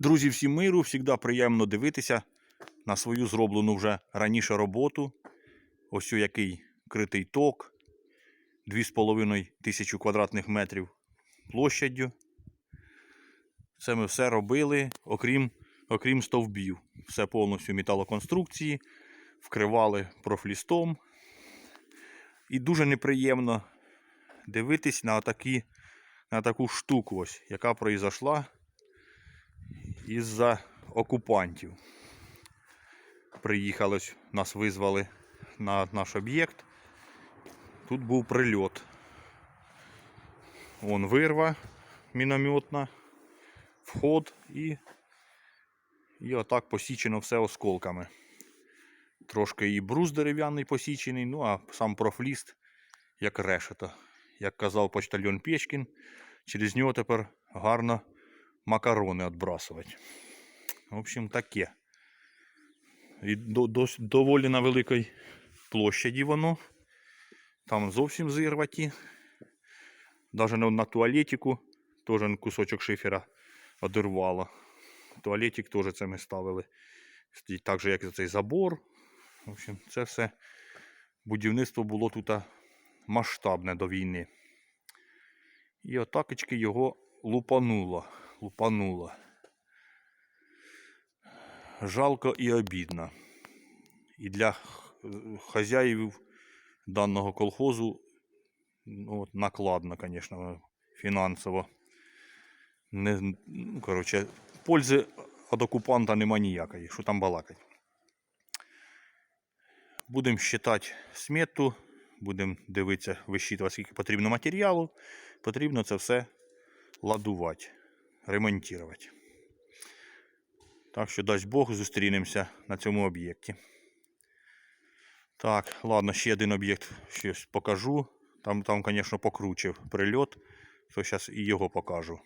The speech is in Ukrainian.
Друзі, всім миру, завжди приємно дивитися на свою зроблену вже раніше роботу. Ось який критий ток, 2,5 тисячі квадратних метрів площаддю. Це ми все робили, окрім, окрім стовбів. Все повністю металоконструкції, вкривали профлістом. І дуже неприємно дивитись на, такі, на таку штуку, ось, яка произошла із-за окупантів. Приїхали, нас визвали на наш об'єкт. Тут був прильот. Вон вирва мінометна, вход і, і отак посічено все осколками. Трошки і брус дерев'яний посічений, ну а сам профліст як решето. Як казав почтальон Печкін, через нього тепер гарно макарони відбрасувати. В общем, таке. І до, дос- доволі на великій площаді воно. Там зовсім зірваті. Даже на, на туалетику теж кусочок шифера одірвало. Туалетик теж це ми ставили. Так же, як і цей забор. В общем, це все будівництво було тут масштабне до війни. І отакочки його лупануло. Лупануло. Жалко і обідно. І для хазяїв даного колхозу ну, от накладно, звісно, фінансово. Не, ну, коротше, пользи від окупанта нема ніякої, що там балакать. Будемо вважати смету, будемо дивитися, висчитувати, скільки потрібно матеріалу. Потрібно це все ладувати, ремонтувати. Так що, дасть Бог, зустрінемося на цьому об'єкті. Так, ладно, ще один об'єкт щось покажу. Там, там, звісно, покручив прильот, то зараз і його покажу.